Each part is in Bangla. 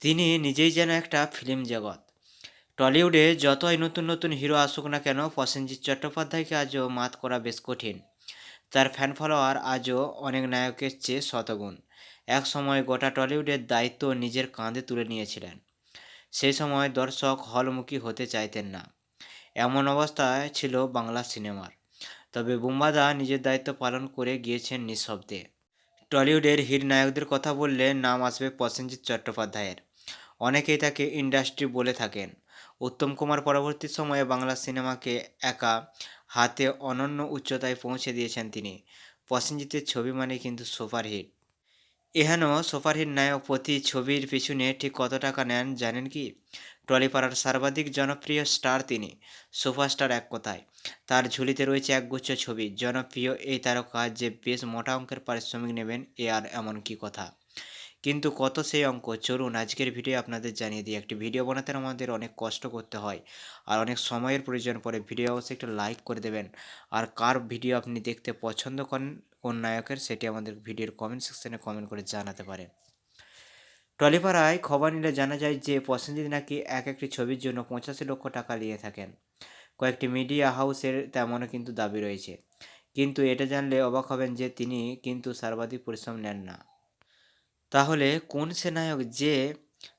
তিনি নিজেই যেন একটা ফিল্ম জগৎ। টলিউডে যতই নতুন নতুন হিরো আসুক না কেন প্রসেনজিৎ চট্টোপাধ্যায়কে আজও মাত করা বেশ কঠিন। তার ফ্যান ফলোয়ার আজও অনেক নায়কের চেয়ে শতগুণ। এক সময় গোটা টলিউডের দায়িত্ব নিজের কাঁধে তুলে নিয়েছিলেন। সেই সময় দর্শক হলমুখী হতে চাইতেন না। এমন অবস্থায় ছিল বাংলা সিনেমার। তবে বুম্বাদা নিজের দায়িত্ব পালন করে গিয়েছেন নিঃশব্দে। টলিউডের হিট নায়কদের কথা বললে নাম আসবে প্রসেনজিৎ চট্টোপাধ্যায়ের। অনেকেই তাকে ইন্ডাস্ট্রি বলে থাকেন। উত্তম কুমার পরবর্তী সময়ে বাংলা সিনেমাকে একা হাতে অনন্য উচ্চতায় পৌঁছে দিয়েছেন তিনি। প্রসেনজিতের ছবি মানে কিন্তু সুপারহিট এহেন সুপারহিট নায়ক প্রতি ছবির পিছনে ঠিক কত টাকা নেন জানেন কি? টলিপাড়ার সর্বাধিক জনপ্রিয় স্টার তিনি, সুপারস্টার এক কথায়। তার ঝুলিতে রয়েছে একগুচ্ছ ছবি। জনপ্রিয় এই তারকা যে বেশ মোটা অঙ্কের পারিশ্রমিক নেবেন, এ আর এমন কি কথা? কিন্তু কত সেই অঙ্ক? চলুন আজকের ভিডিও আপনাদের জানিয়ে দিই। একটি ভিডিও বানাতে আমাদের অনেক কষ্ট করতে হয় আর অনেক সময়ের প্রয়োজন পড়ে। ভিডিও অবশ্যই একটু লাইক করে দেবেন। আর কার ভিডিও আপনি দেখতে পছন্দ করেন, কোন নায়কের, সেটি আমাদের ভিডিওর কমেন্ট সেকশানে কমেন্ট করে জানাতে পারেন। টলিপাড়ায় খবর নিলে জানা যায় যে, প্রসেনজিৎ নাকি এক একটি ছবির জন্য পঁচাশি লক্ষ টাকা নিয়ে থাকেন। কয়েকটি মিডিয়া হাউসের তেমনও কিন্তু দাবি রয়েছে। কিন্তু এটা জানলে অবাক হবেন যে, তিনি কিন্তু সর্বাধিক পরিশ্রম নেন না। তাহলে কোন সে নায়ক যে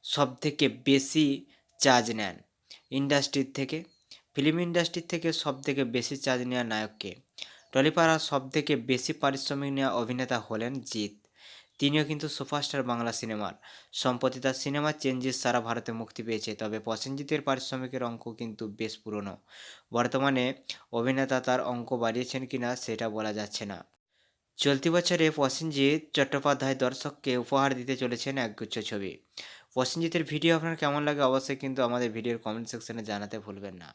সব থেকে বেশি চার্জ নেন? ইন্ডাস্ট্রির থেকে। ফিল্ম ইন্ডাস্ট্রির থেকে সব থেকে বেশি চার্জ নেওয়া নায়ককে টলিপাড়া সব থেকে বেশি পারিশ্রমিক নেওয়া অভিনেতা হলেন জিৎ। তিনিও কিন্তু সুপারস্টার বাংলা সিনেমার সম্প্রতি তার সিনেমা চেঞ্জেস সারা ভারতে মুক্তি পেয়েছে, তবে প্রসেনজিতের পারিশ্রমিকের অঙ্ক কিন্তু বেশ পুরনো। বর্তমানে অভিনেতা তার অঙ্ক বাড়িয়েছেন কিনা সেটা বলা যাচ্ছে না। চলতি বছরে প্রসেনজিৎ চট্টোপাধ্যায় দর্শককে উপহার দিতে চলেছেন একগুচ্ছ ছবি। প্রসেনজিতের ভিডিও আপনার কেমন লাগে অবশ্যই কিন্তু আমাদের ভিডিওর কমেন্ট সেকশনে জানাতে ভুলবেন না।